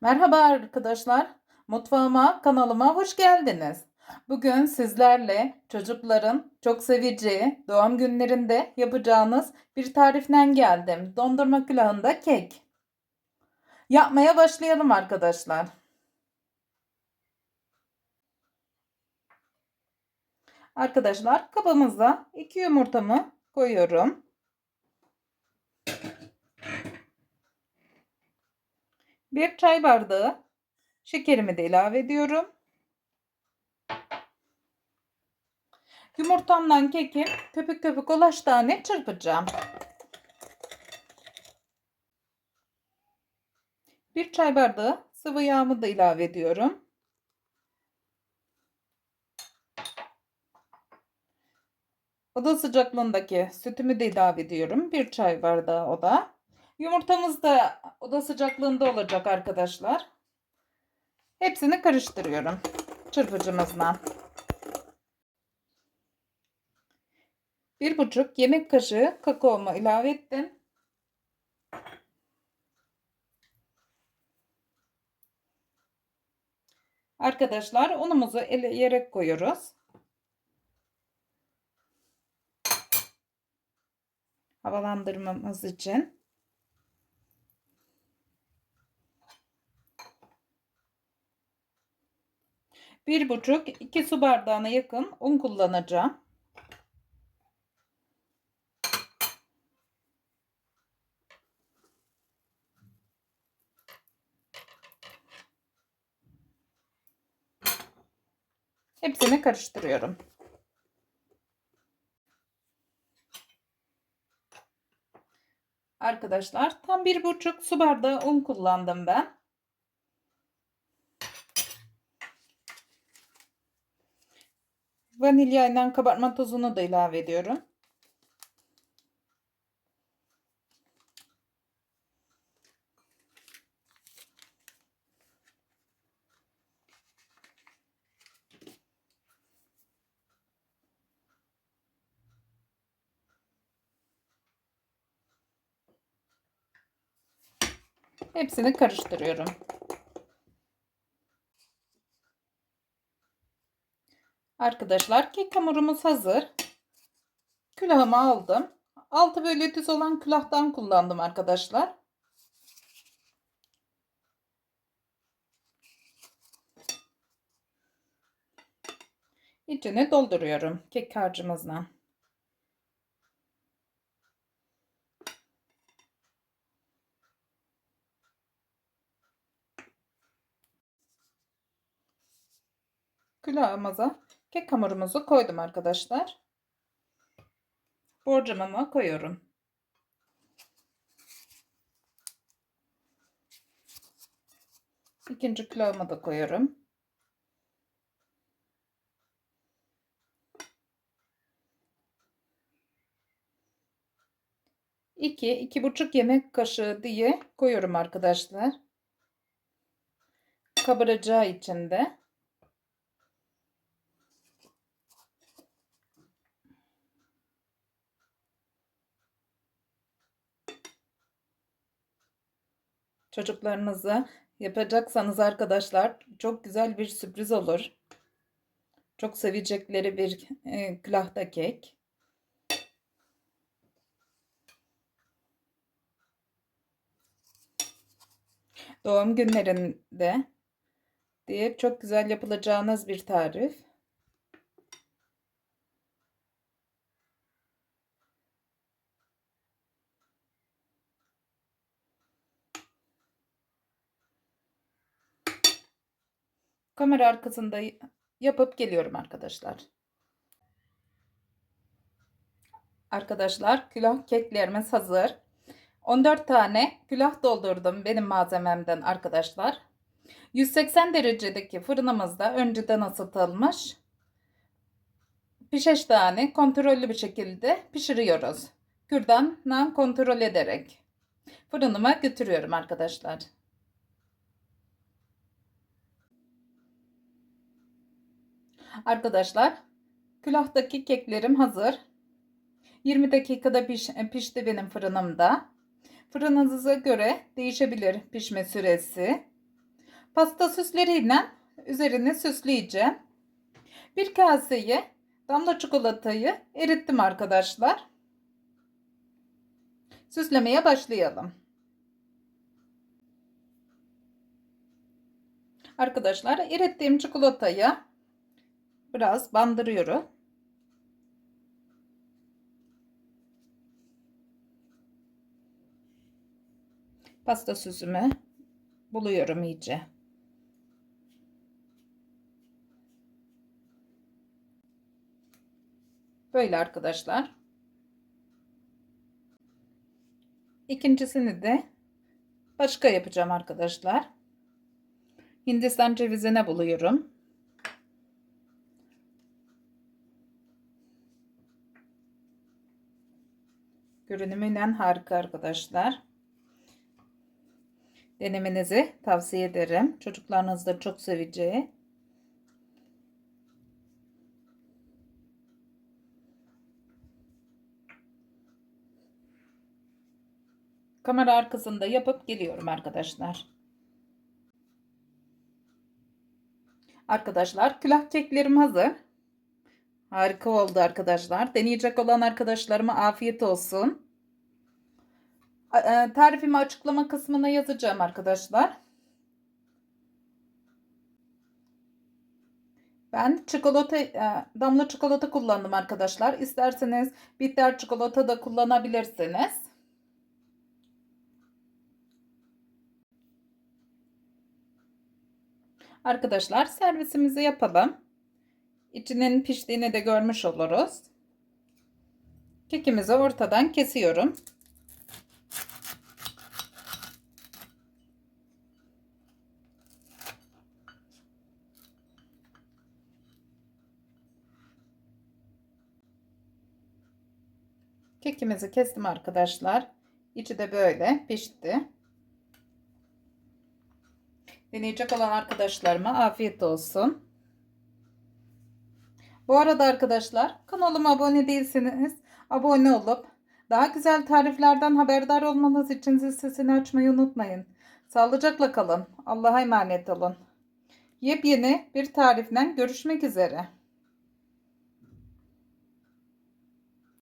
Merhaba arkadaşlar. Mutfağıma, kanalıma hoş geldiniz. Bugün sizlerle çocukların çok seveceği doğum günlerinde yapacağınız bir tariften geldim. Dondurma külahında kek. Yapmaya başlayalım arkadaşlar. Arkadaşlar kabımıza iki yumurtamı koyuyorum. Bir çay bardağı şekerimi de ilave ediyorum. Yumurtamdan keki köpük köpük ulaş tane çırpacağım. Bir çay bardağı sıvı yağımı da ilave ediyorum. Oda sıcaklığındaki sütümü de ilave ediyorum. Bir çay bardağı o da. Yumurtamız da oda sıcaklığında olacak arkadaşlar. Hepsini karıştırıyorum çırpıcımızla. Bir buçuk yemek kaşığı kakaomu ilave ettim. Arkadaşlar unumuzu eleyerek koyuyoruz. Havalandırmamız için. Bir buçuk iki su bardağına yakın un kullanacağım. Hepsini karıştırıyorum. Arkadaşlar tam bir buçuk su bardağı un kullandım ben. Vanilya ile kabartma tozunu da ilave ediyorum. Hepsini karıştırıyorum. Arkadaşlar kek hamurumuz hazır. Külahımı aldım. Altı böyle düz olan külahtan kullandım arkadaşlar. İçine dolduruyorum kek harcımızla. Külahımıza kek hamurumuzu koydum arkadaşlar. Borcamama koyuyorum. İkinci külahımı da koyuyorum. İki, iki buçuk yemek kaşığı diye koyuyorum arkadaşlar. Kabaracağı için de. Çocuklarınıza yapacaksanız arkadaşlar çok güzel bir sürpriz olur. Çok sevecekleri bir e, külahta kek. Doğum günlerinde diye çok güzel yapılacağınız bir tarif. Kamera arkasında yapıp geliyorum arkadaşlar. Arkadaşlar külah keklerimiz hazır. 14 tane külah doldurdum benim malzememden arkadaşlar. 180 derecedeki fırınımızda önceden ısıtılmış pişeş tane kontrollü bir şekilde pişiriyoruz. Kürdanla kontrol ederek fırınıma götürüyorum arkadaşlar. Arkadaşlar külahtaki keklerim hazır. 20 dakikada piş, pişti benim fırınımda. Fırınınıza göre değişebilir pişme süresi. Pasta süsleriyle üzerini süsleyeceğim. Bir kaseye damla çikolatayı erittim arkadaşlar. Süslemeye başlayalım. Arkadaşlar erittiğim çikolatayı biraz bandırıyorum. Pasta süsümü buluyorum iyice. Böyle arkadaşlar. İkincisini de başka yapacağım arkadaşlar. Hindistan cevizine buluyorum. Görünümünden harika arkadaşlar. Denemenizi tavsiye ederim. Çocuklarınız da çok seveceği. Kamera arkasında yapıp geliyorum arkadaşlar. Arkadaşlar külah keklerim hazır. Harika oldu arkadaşlar. Deneyecek olan arkadaşlarıma afiyet olsun. E, Tarifimi açıklama kısmına yazacağım arkadaşlar. Ben çikolata, e, damla çikolata kullandım arkadaşlar. İsterseniz bitter çikolata da kullanabilirsiniz. Arkadaşlar servisimizi yapalım. İçinin piştiğini de görmüş oluruz. Kekimizi ortadan kesiyorum. Kekimizi kestim arkadaşlar. İçi de böyle pişti. Deneyecek olan arkadaşlarıma afiyet olsun. Bu arada arkadaşlar kanalıma abone değilseniz abone olup daha güzel tariflerden haberdar olmanız için zil sesini açmayı unutmayın. Sağlıcakla kalın. Allah'a emanet olun. Yepyeni bir tarifle görüşmek üzere.